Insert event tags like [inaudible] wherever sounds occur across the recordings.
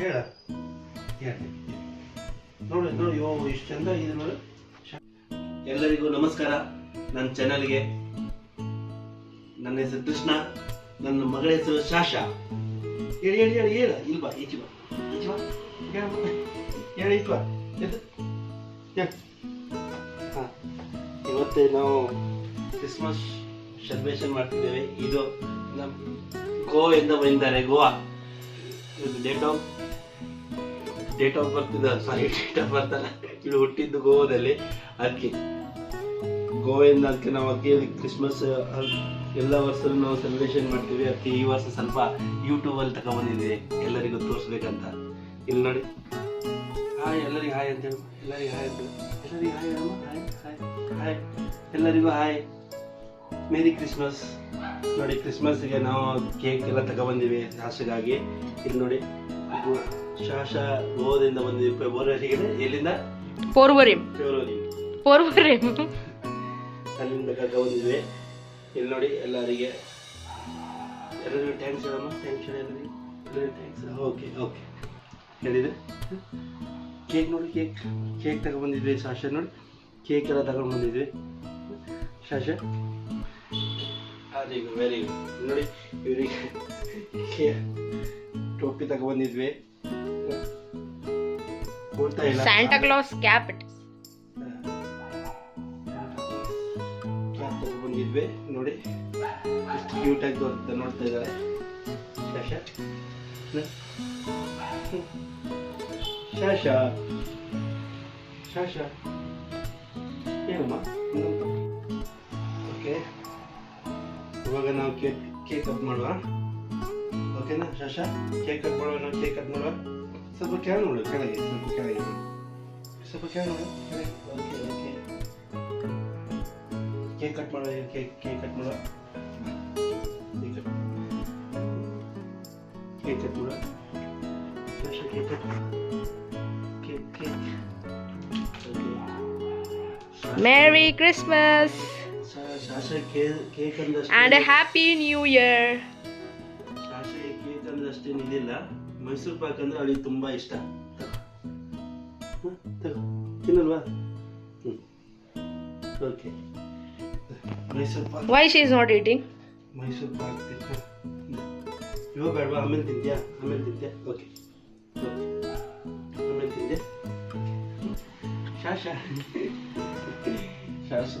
ಹೇಳ. ನೋಡಿ ಚಂದ ಎಲ್ಲರಿಗೂ ನಮಸ್ಕಾರ. ನನ್ನ ಚಾನಲ್ಗೆ ನನ್ನ ಹೆಸರು ಕೃಷ್ಣ, ನನ್ನ ಮಗಳ ಹೆಸರು ಶಾಶಾ. ಹೇಳಿ ಹೇಳಿ ಹೇಳಿ, ಹೇಳ. ಇಲ್ವಾ ಈಚೆ ಬಾ ಈಚೆ ಬಾ. ಹೇಳ ಈಚೆ ನಾವು ಕ್ರಿಸ್ಮಸ್ ಸೆಲೆಬ್ರೇಷನ್ ಮಾಡ್ತಿದ್ದೇವೆ. ಇದು ನಮ್ಮ ಇಂದ ಬಂದಿದ್ದಾರೆ, Goa. Date of date of birth sorry date of birth ಅಲ್ಲ. ಇದು ಹುಟ್ಟಿದ್ದು ಗೋವಾದಲ್ಲಿ ಅದಕ್ಕೆ ಗೋವೆಯಿಂದ ಅದಕ್ಕೆ ನಾವು ಅದಕ್ಕೆ ಕ್ರಿಸ್ಮಸ್ ಎಲ್ಲ ವರ್ಷದಲ್ಲೂ ನಾವು ಸೆಲೆಬ್ರೇಷನ್ ಮಾಡ್ತೀವಿ. ಅದಕ್ಕೆ ಈ ವರ್ಷ ಸ್ವಲ್ಪ ಯೂಟ್ಯೂಬಲ್ಲಿ ತಗೊಂಡ್ಬಂದಿದ್ವಿ ಎಲ್ಲರಿಗೂ ತೋರಿಸ್ಬೇಕಂತ. ಇಲ್ಲಿ ನೋಡಿ. ಹಾಯ್ ಎಲ್ಲರಿಗೂ ಹಾಯ್ ಅಂತ ಹೇಳಿ. ಎಲ್ಲರಿಗೂ ಹಾಯ್ ಅಂತ ಎಲ್ಲರಿಗೂ ಹಾಯ್ ಹಾಯ್ ಹಾಯ್ ಹಾಯ್ ಎಲ್ಲರಿಗೂ ಹಾಯ್ ಮೇರಿ ಕ್ರಿಸ್ಮಸ್ ನೋಡಿ ಕ್ರಿಸ್ಮಸ್ಗೆ ನಾವು ಕೇಕ್ ಎಲ್ಲ ತಗೊಬಂದಿವಿ ಸಾಸಿಗಾಗಿ ಇಲ್ಲಿ ನೋಡಿ ಶಾಶ ಶಾಸ ಗೋವಾದಿಂದ ಬಂದಿದ್ವಿ ಫೆಬ್ರವರಿಗೆ ಎಲ್ಲಿಂದ? ಫೋರ್ವರಿ ಫೆಬ್ರವರಿ. ಪೋರ್ವರಿಂ ಅಲ್ಲಿಂದ ಕರ್ಕೊಂಡ್ಬಂದಿದ್ವಿ. ಇಲ್ಲಿ ನೋಡಿ ಎಲ್ಲರಿಗೆ ಎಲ್ಲರಿಗೂ ಥ್ಯಾಂಕ್ಸ್ ಹೇಳಮ್ಮ ಥ್ಯಾಂಕ್ಸ್ ಹೇಳಿ ಎಲ್ಲರಿಗೂ. ಥ್ಯಾಂಕ್ಸ್ ಓಕೆ ಓಕೆ ಹೇಳಿದೆ ಕೇಕ್ ನೋಡಿ ಕೇಕ್. ಕೇಕ್ ತಗೊಂಡ್ಬಂದಿದ್ವಿ ಶಾಶ ನೋಡಿ. ಕೇಕ್ ಎಲ್ಲ ತಗೊಂಡ್ಬಂದಿದ್ವಿ. ಶಾಶ? ವೆರಿ ಗುಡ್ ವೆರಿ ಗುಡ್ ನೋಡಿ ಇವರಿಗೆ ಟೋಪಿ ತಗೊಂಡ್ಬಂದಿದ್ವಿ ಕೊಡ್ತಾ ಇಲ್ಲ. Santa Claus cap it cap ತಗೊಂಡ್ಬಂದಿದ್ವಿ ನೋಡಿ ಎಷ್ಟು ಕ್ಯೂಟ್ ಆಗಿ ತೋರಿಸ್ತಾ ನೋಡ್ತಾ ಇದ್ದಾರೆ. ಶಾಶ. ಶಾಶ. ಶಾಶ. ಏನಮ್ಮ? ಓಕೆ ಇವಾಗ ನಾವು ಕೇಕ್ ಕೇಕ್ ಕಟ್ ಮಾಡುವ. ಓಕೆನಾ ಶಾಶ? ಕೇಕ್ ಕಟ್ ಮಾಡುವ, ನಾವು ಕೇಕ್ ಕಟ್ ಮಾಡುವ. ಸ್ವಲ್ಪ ಕೆಳಗೆ ನೋಡು, ಕೆಳಗೆ, ಸ್ವಲ್ಪ ಕೆಳಗೆ. ನೋಡು. ಸ್ವಲ್ಪ ಕೆಳಗೆ ನೋಡು, ಕೆಳಗೆ. ಓಕೆ ಓಕೆ ಕೇಕ್ ಕಟ್ ಮಾಡುವ ಕೇಕ್ ಕೇಕ್ ಕಟ್ ಮಾಡುವ. ಕೇಕ್ ಕಟ್ ಮಾಡುವ. ಶಾಶ cake cut cake cake merry Christmas ಶಾಶ cake cake ಅಂದಷ್ಟು ಅಂಡ್ ಹ್ಯಾಪಿ ನ್ಯೂ ಇಯರ್ ಶಾಶೆ ಕೇಕ್ ಅಂದಷ್ಟೇನು ಇದಿಲ್ಲ ಮೈಸೂರು ಪಾಕ್ ಅಂದ್ರೆ ಅವಳಿಗೆ ತುಂಬಾ ಇಷ್ಟ. ತಿನ್ನಲ್ವಾ? Okay. Mysore pak. Why she is not eating Mysore pak ತಿನ್ನ ಇವಾಗ ಬೇಡವಾ ಆಮೇಲೆ ತಿಂತ್ಯಾ? ಆಮೇಲೆ ತಿಂತ್ಯಾ? ಓಕೆ. ಓಕೆ. ಆಮೇಲೆ ತಿಂದೆ ಶಾಶ. ಶಾಸು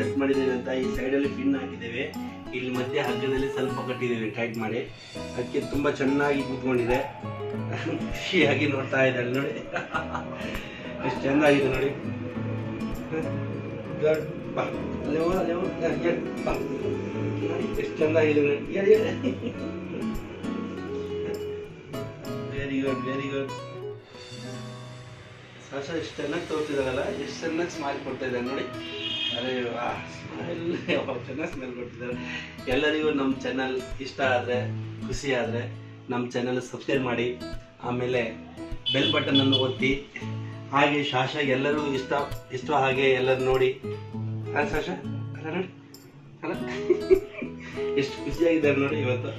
Set ಮಾಡಿದ್ದೇವೆ ಅಂತ ಈ ಸೈಡಲ್ಲಿ ಪಿನ್ ಹಾಕಿದ್ದೇವೆ. ಇಲ್ಲಿ ಮಧ್ಯೆ ಹಗ್ಗದಲ್ಲಿ ಸ್ವಲ್ಪ ಕಟ್ಟಿದ್ದೇವೆ ಟೈಟ್ ಮಾಡಿ. ಅದಕ್ಕೆ ತುಂಬಾ ಚೆನ್ನಾಗಿ ಕೂತ್ಕೊಂಡಿದೆ. ಖುಷಿಯಾಗಿ ನೋಡ್ತಾ ಇದ್ದಾಳೆ ನೋಡಿ. ಎಷ್ಟು ಚೆನ್ನಾಗಿದೆ ನೋಡಿ. ಎಷ್ಟು ಚೆಂದಾಗಿದೆ ನೋಡಿ. ವೆರಿ ಗುಡ್ ವೆರಿ ಗುಡ್ ಸಾಸ ಎಷ್ಟು ಚೆನ್ನಾಗಿ ತೋರ್ತಿದ್ದಾರಲ್ಲ ಎಷ್ಟು ಚೆನ್ನಾಗಿ ಸ್ಮೈಲ್ ಕೊಡ್ತಾ ಇದ್ದಾರೆ ನೋಡಿ ವಾ ಸ್ಮೈಲ್ ಚೆನ್ನಾಗಿ ಸ್ಮೈಲ್ ಕೊಡ್ತಿದ್ದಾರೆ ಎಲ್ಲರಿಗೂ ನಮ್ಮ ಚಾನಲ್ ಇಷ್ಟ ಆದರೆ, ಖುಷಿ ಆದರೆ ನಮ್ಮ ಚಾನಲ್ ಸಬ್ಸ್ಕ್ರೈಬ್ ಮಾಡಿ, ಆಮೇಲೆ ಬೆಲ್ ಬಟನ್ ಅನ್ನು ಒತ್ತಿ, ಹಾಗೆ ಶಾಶ ಎಲ್ಲರೂ ಇಷ್ಟ ಇಷ್ಟ ಹಾಗೆ ಎಲ್ಲರೂ ನೋಡಿ. ಅಲ್ಲ ಶಾಶ, ಅಲ್ಲ ನೋಡಿ. ಅಲ್ಲ. [laughs] ಎಷ್ಟು ಖುಷಿಯಾಗಿದ್ದಾರೆ ನೋಡಿ ಇವತ್ತು.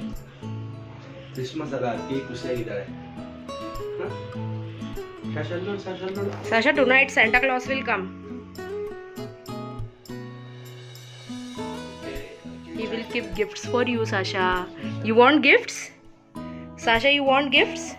ಕ್ರಿಸ್ಮಸ್ ಅದ ಅತಿ ಖುಷಿಯಾಗಿದ್ದಾರೆ. Sasha, tonight Santa Claus will come. He will keep gifts for you, Sasha. You want gifts? Sasha, you want gifts?